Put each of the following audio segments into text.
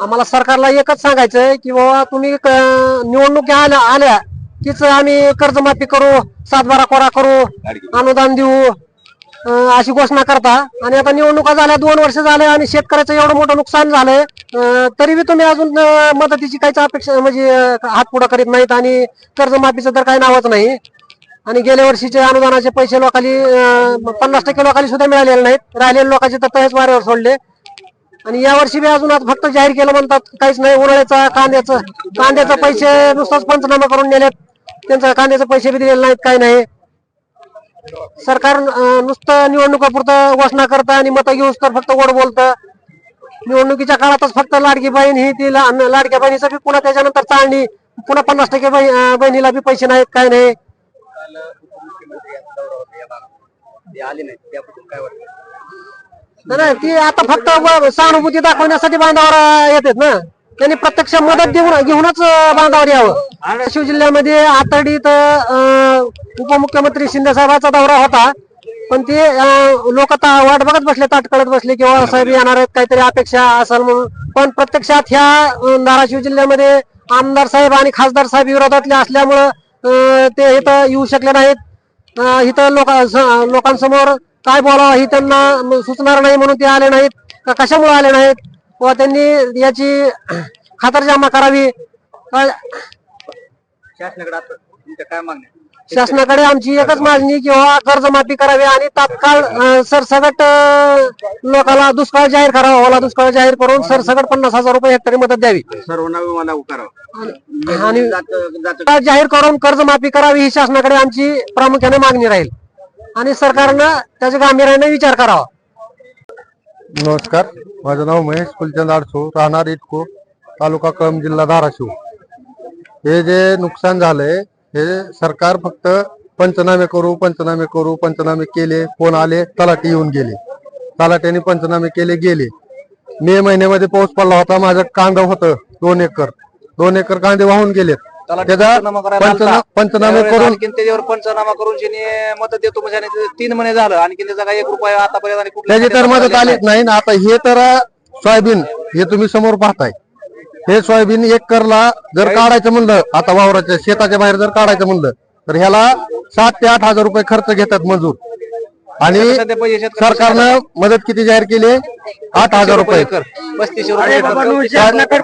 आम्हाला सरकारला एकच सांगायचंय की बाबा तुम्ही क- निवडणुकी आल्या आल्या तीच आम्ही कर्जमाफी करू सातबारा कोरा करू अनुदान देऊ अशी घोषणा करता. आणि आता निवडणुका झाल्या दोन वर्ष झाले आणि शेतकऱ्याचं एवढं मोठं नुकसान झालंय अं, तरी बी तुम्ही अजून मदतीची काहीच अपेक्षा म्हणजे हात पुढं करीत नाहीत आणि कर्जमाफीचं तर काही नावच नाही. आणि गेल्या वर्षीचे अनुदानाचे पैसे लोकांनी पन्नास टक्के लोकांनी सुद्धा मिळालेले नाहीत. राहिलेले लोकांचे तर तहेच वाऱ्यावर सोडले. आणि या वर्षी बी अजून फक्त जाहीर केलं म्हणतात काहीच नाही उन्हाळ्याचा कांद्याचं कांद्याचा पैसे नुसताच पंचनामा करून नेलेत त्यांचं कांद्याचे पैसे बी दिलेले नाहीत काही नाही. सरकार नुसतं निवडणुकापुरतं घोषणा करतं आणि मतं घेऊस तर फक्त गोड बोलतं. निवडणुकीच्या काळातच फक्त लाडकी बहीण ही ती लाडक्या बहिणीचं बी पुन्हा त्याच्यानंतर चालणी पुन्हा पन्नास टक्के बहिणीला बी पैसे नाहीत काय नाही. नाही, नाही ती आता फक्त सहानुभूती दाखवण्यासाठी बांधावर येतात ना. त्यांनी प्रत्यक्ष मदत देऊन घेऊनच बांधावर यावं. धाराशिव जिल्ह्यामध्ये आतडीत अं, उपमुख्यमंत्री शिंदे साहेबांचा दौरा होता. पण ते लोक वाट बघत बसले ताटकळत बसले किंवा साहेब येणार आहेत काहीतरी अपेक्षा असेल म्हणून. पण प्रत्यक्षात ह्या धाराशिव जिल्ह्यामध्ये आमदार साहेब आणि खासदार साहेब विरोधातले असल्यामुळं ते इथं येऊ शकले नाहीत. इथं लोक लोकांसमोर काय बोलावं ही त्यांना सुचणार नाही म्हणून ते आले नाहीत. का कशामुळे आले नाहीत? व त्यांनी याची खातरजमा करावी. शासनाकडे काय आमची एकच मागणी किंवा कर्जमाफी करावी आणि तात्काळ अं, लोकांना दुष्काळ जाहीर करावा. ओला दुष्काळ जाहीर करून सरसकट पन्नास हजार रुपये हेक्टरी मदत द्यावी. सर्वांना उकारावं. आणि जाहीर करून कर्जमाफी करावी ही शासनाकडे आमची प्रामुख्याने मागणी राहील. आणि सरकारनं त्याच्या गांभीर्याने विचार करावा. नमस्कार. माझं नाव महेश फुलचंद आडसो राहणार इटको तालुका कळम जिल्हा धाराशिव. हे जे नुकसान झालंय हे सरकार फक्त पंचनामे करू पंचनामे करू पंचनामे केले फोन आले तलाटी येऊन गेले. तलाट्याने पंचनामे केले गेले. मे महिन्यामध्ये पाऊस पडला होता माझं कांदा होतं दोन एकर. दोन एकर कांदे वाहून गेलेत. त्याचा पंचनामा. पंचनामे करून त्याच्यावर पंचनामा करून ज्यांनी मदत देतो म्हणजे आणि तीन महिने झालं आणखी त्याचा काही एक रुपया आतापर्यंत आणि कुठल्या त्याची तर मदत आलीच नाही. ना आता हे तर सोयाबीन हे तुम्ही समोर पाहताय. हे सोयाबीन एक करला जर काढायचं म्हणलं आता वावराच्या शेताच्या बाहेर जर काढायचं म्हणलं तर ह्याला सात ते आठ हजार रुपये खर्च घेतात मजूर. आणि सरकारनं मदत किती जाहीर केली आठ हजार रुपये. पस्तीसशे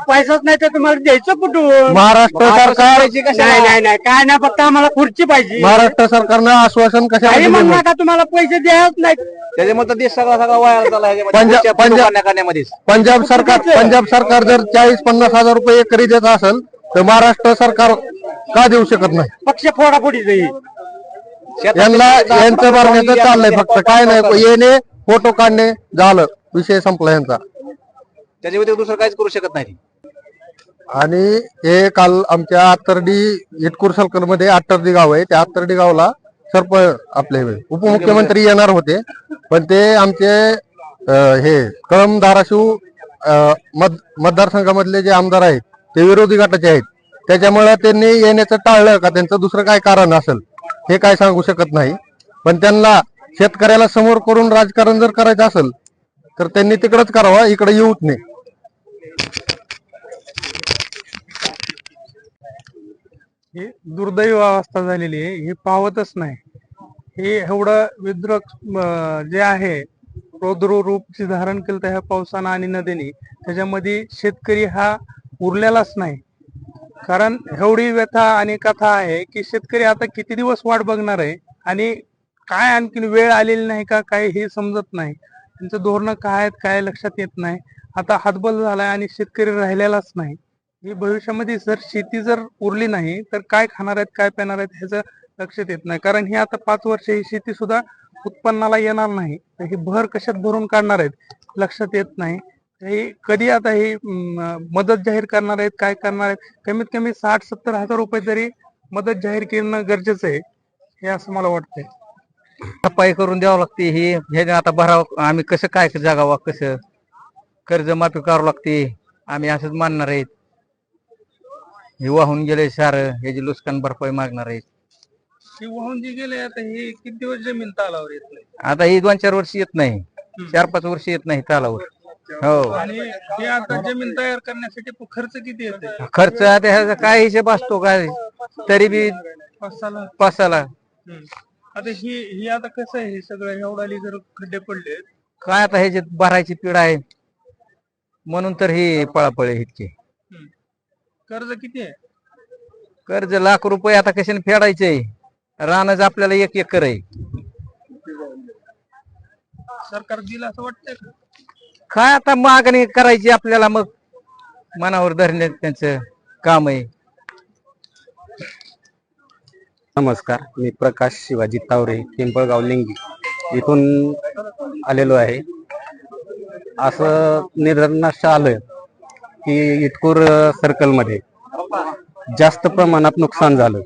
पैसाच नाही तर तुम्हाला द्यायचं कुठून? महाराष्ट्र सरकार नाही नाही नाही. काय नाही फक्त आम्हाला खुर्ची पाहिजे. महाराष्ट्र सरकारनं आश्वासन कशामध्ये दिलं? नका तुम्हाला पैसे द्यायच नाही त्याच्यामुळे देश सगळा सगळा वाया झाला. पंजाब- पंजाब- सरकार पंजाब सरकार जर चाळीस पन्नास हजार रुपये एकरी देत असेल तर महाराष्ट्र सरकार का देऊ शकत नाही? पक्ष फोडाफोडी यांना यांचं भरण्याचं चाललंय फक्त. काय नाही येणे फोटो काढणे झालं. विषय संपला यांचा. त्याच्या व्यतिरिक्त दुसरं काहीच करू शकत नाही. आणि हे काल आमच्या आत्तर्डी इटकूर सर्कलमध्ये आत्तर्डी गाव आहे. त्या आत्तर्डी गावला सरप आपले उपमुख्यमंत्री येणार होते. पण ते आमचे हे कळम धाराशिव मत मतदारसंघामधले जे आमदार आहेत ते विरोधी गटाचे आहेत. त्याच्यामुळे त्यांनी येण्याचं टाळलं का? त्यांचं दुसरं काय कारण असेल? हे काय सांगू शकत नाही. पण त्यांना शेतकऱ्याला समोर करून राजकारण जर करायचं असेल तर त्यांनी तिकडच करावा इकडे येऊच नाही ही दुर्दैव अवस्था झालेली आहे. ही पावतच नाही. हे एवढं विद्रक जे आहे रौद्र रूपची धारण केलं तर ह्या पावसानं आणि नदीने त्याच्यामध्ये शेतकरी हा उरलेलाच नाही. कारण एवढी व्यथा आणि कथा आहे की शेतकरी आता किती दिवस वाट बघणार आहे? आणि काय आणखीन वेळ आलेली नाही का? काय हे समजत नाही. त्यांचं धोरणं काय आहेत काय लक्षात येत नाही. आता हातबल झालाय आणि शेतकरी राहिलेलाच नाही. ही भविष्यामध्ये जर शेती जर उरली नाही तर काय खाणार आहेत काय पिणार आहेत ह्याचं लक्षात येत नाही. कारण ही आता पाच वर्ष ही शेती सुद्धा उत्पन्नाला येणार नाही. तर ही भर कशात भरून काढणार आहेत लक्षात येत नाही. ही कधी आता ही मदत जाहीर करणार आहेत काय करणार आहेत? कमीत कमी साठ सत्तर हजार रुपये तरी मदत जाहीर करणं गरजेचं आहे हे असं मला वाटतंय. पाय करून द्यावं लागते ही हे आता भरावं आम्ही कसं काय जगावं कसं? कर्ज माफी करावं लागते आम्ही असंच मानणार आहेत. हे वाहून गेले सार ह्याची नुकसान भरपाई मागणार आहेत. ही वाहून जी गेले आता ही किती दिवस जमीन तालावर येत नाही? आता ही दोन चार वर्ष येत नाही चार पाच वर्ष येत नाही तालावर. हो. आणि हे आता जमीन तयार करण्यासाठी प- खर्च किती येते खर्च आता ह्याचा काय हिशेब असतो काय? तरी बी पाच साला पाच हम्म. आता ही ही आता कसं आहे हे सगळं? एवढाली जर खड्डे पडले. काय आता ह्याच्यात भरायची पिढ आहे? म्हणून तर ही पळापळी इतकी. कर्ज किती आहे? कर्ज लाख रुपये आता कशाने फेडायचे? रानच आपल्याला एक एकर आहे. सरकार दिलं असं वाटतंय का? काय आता मागणी करायची आपल्याला मग? मनावर धरणे त्यांचं काम आहे. नमस्कार मी प्रकाश शिवाजी तावरे पिंपळगाव लिंगी इथून आलेलो आहे. असं निदर्शनास आलं की इटकूर सर्कलमध्ये जास्त प्रमाणात नुकसान झालं.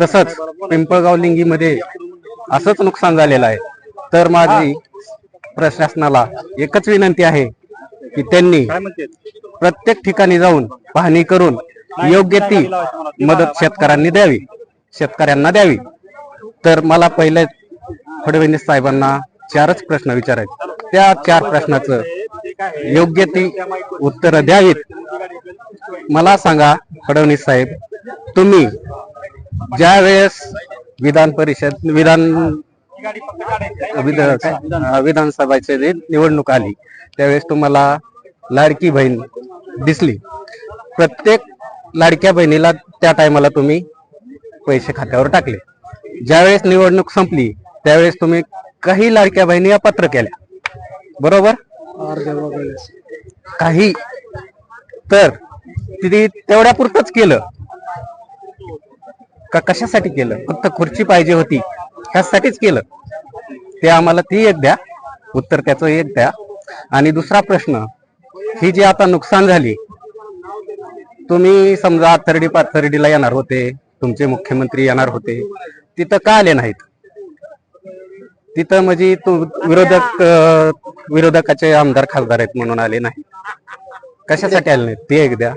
तसंच पिंपळगाव लिंगीमध्ये असंच नुकसान झालेलं आहे. तर माझी प्रशासनाला एकच विनंती आहे की त्यांनी प्रत्येक ठिकाणी जाऊन पाहणी करून योग्य ती मदत शेतकऱ्यांनी द्यावी शेतकऱ्यांना द्यावी. तर मला पहिले फडणवीस साहेबांना चारच प्रश्न विचारायचे. त्या चार प्रश्नाचं योग्य ती उत्तरं द्यावीत. मला सांगा फडणवीस साहेब तुम्ही ज्या वेळेस विधान परिषद विधान विध- काय? विधानसभेची निवडणूक आली त्यावेळेस तुम्हाला लाडकी बहीण दिसली. प्रत्येक लाडक्या बहिणीला त्या टायमाला तुम्ही पैसे खात्यावर टाकले. ज्यावेळेस निवडणूक संपली त्यावेळेस तुम्ही काही लाडक्या बहिणी अपात्र केल्या. बरोबर? काही. तर तिथे तेवढ्या पुरतच केलं. का कशासाठी केलं? फक्त खुर्ची पाहिजे होती. ह्यासाठीच केलं. ते आम्हाला ती एक द्या. उत्तर त्याचं एक द्या. आणि दुसरा प्रश्न ही जी आता नुकसान झाली तुम्ही समजा आथर्डी पाथर्डीला येणार होते तुमचे मुख्यमंत्री येणार होते तिथं का आले नाहीत? तिथं म्हणजे विरोधक विरोधकाचे आमदार खासदार आहेत म्हणून आले नाही कशासाठी आले नाहीत? ते एक द्या.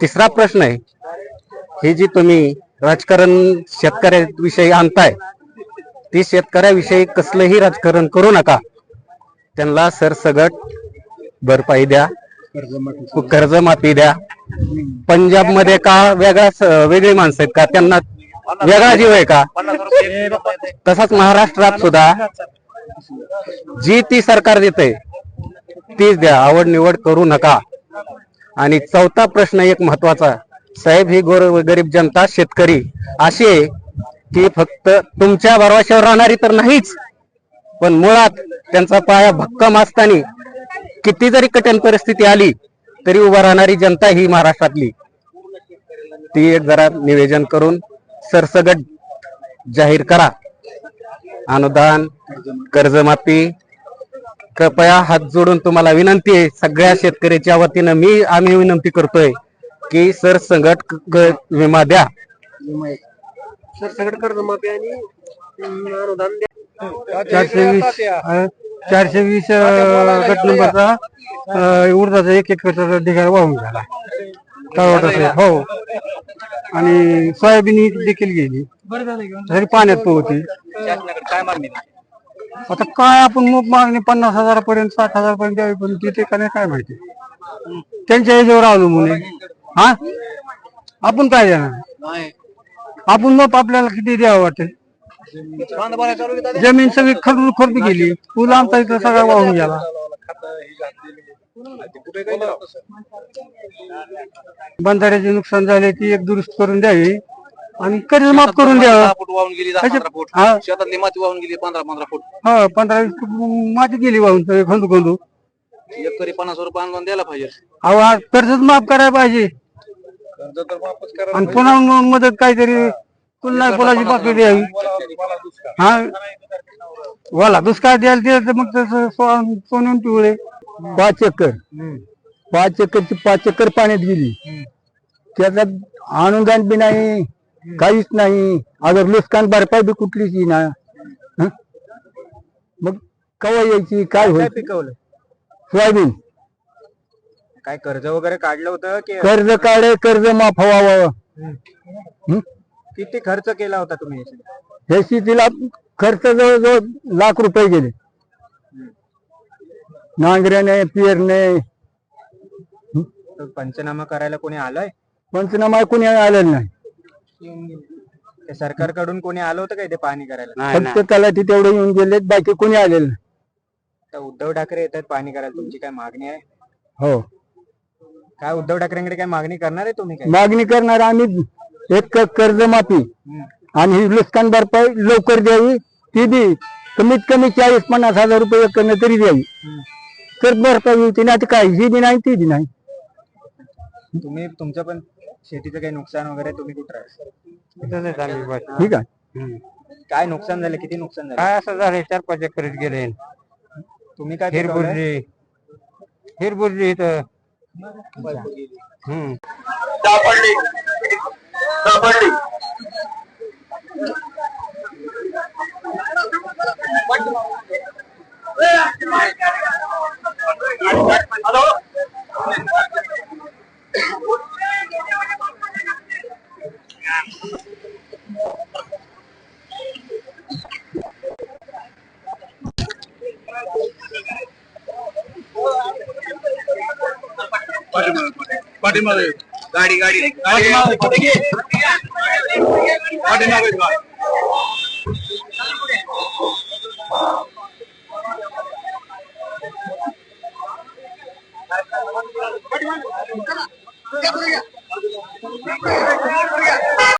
तिसरा प्रश्न आहे हे जी तुम्ही राजकारण शेतकऱ्याविषयी आणताय ती शेतकऱ्याविषयी कसलंही राजकारण करू नका. त्यांना सरसगट भरपाई द्या. कर्जमाफी द्या. पंजाबमध्ये का वेगळाच वेगळी माणसं आहेत का? त्यांना वेगळा जीव आहे का? तसाच महाराष्ट्रात सुद्धा जी ती सरकार देते तीच द्या. आवड निवड करू नका. आणि चौथा प्रश्न एक महत्त्वाचा साहेब ही गोर गरीब जनता शेतकरी. अशी आहे की फक्त तुमच्या भरवशावर राहणारी तर नाहीच पण मुळात त्यांचा पाया भक्कम असताना किती जरी कठीण परिस्थिती आली तरी उभा राहणारी जनता ही महाराष्ट्रातली. ती एक जरा निवेदन करून सरसगट जाहीर करा. अनुदान कर्जमाफी कृपया हात जोडून तुम्हाला विनंती आहे सगळ्या शेतकऱ्याच्या वतीनं मी आम्ही विनंती करतोय की सरसंगट क- क- विमा द्या. सर सगळं कर्जमाफी आणि अनुदान द्या. चारशे वीस अं, चारशे वीस अं, गट नंबरचा अं, उडदाचा एक एकरचा ढिगारा वाहून झाला. तळवटाचा हो. आणि सोयाबीन देखील गेली. तरी पाण्यात पोहती आता काय आपण मग मागणी पन्नास हजारापर्यंत साठ हजारापर्यंत द्यावी पण तिथे का नाही काय माहिती. त्यांच्या याच्यावर अवलंबून आहे. हा? आपण काय देणार? आपण मग आपल्याला किती द्यावं वाटेल जमीन सगळी खरडून खरडी गेली. पूल आमचा इथं सगळा वाहून गेला. बंधाऱ्याचे नुकसान झाले ती एक दुरुस्त करून द्यावी. आणि कर्ज माफ करून द्यावं. फूट वाहून गेली दहा पंधरा फूट. हा. शेतातली माती वाहून गेली पंधरा पंधरा फूट. हा पंधरा वीस फूट माती गेली वाहून सगळे खंदू खंदू एकरी पन्नास रुपये अनुदान द्यायला पाहिजे. अहो आज कर्जच माफ करायला पाहिजे. आणि पुन्हा म- मदत काहीतरी पुन्हा पुलाची पाकळी द्यावी? हा. वाला दुष्काळ द्यायला दिलं तर मग तसं सो- सोनून पिवळे. पाच एकर. पाच एकरची पाच एकर पाण्यात गेली. त्याचा अनुदान बी नाही काहीच नाही. अगर नुकसान भरपाई बी कुठलीच ना? मग कवा यायची? काय होईल? पिकवलं? सोयाबीन. काय कर्ज वगैरे काढलं होतं की कर्ज काढे कर्ज माफ व्हावं. किती खर्च केला होता तुम्ही हे शेतीला खर्च जवळजवळ लाख रुपये गेले. नांगऱ्याने पेरणे. पंचनामा करायला कोणी आलंय? पंचनामा कोणी आलेलं नाही. ते सरकारकडून कोणी आलं होतं का इथे पाणी करायला? फक्त तलाठी तेवढे येऊन गेलेत बाकी कोणी आलेलं नाही. तर उद्धव ठाकरे येतात पाणी करायला तुमची काय मागणी आहे? हो. काय उद्धव ठाकरेंकडे काय मागणी करणार आहे तुम्ही काय मागणी करणार आम्ही एक कर्जमाफी. आणि ही नुकसान भरपाई लवकर द्यावी. ती बी कमीत कमी चाळीस पन्नास हजार रुपये एकरनं तरी द्यावी. तर भरपाई होती. नाही तर काय ही बी नाही ती बी नाही. तुम्ही तुमचं पण शेतीचं काही नुकसान वगैरे तुम्ही कुठं ठीक आहे. काय नुकसान झालं? किती नुकसान झालं? काय असं झालं चार पाच एकर गेले. तुम्ही काय पिकवलंय? हिरबुर्जी हिरबुर्जी इथं. सापडली. सापडली. हम्म पाठीमागे गाडी गाडी पाठीमागे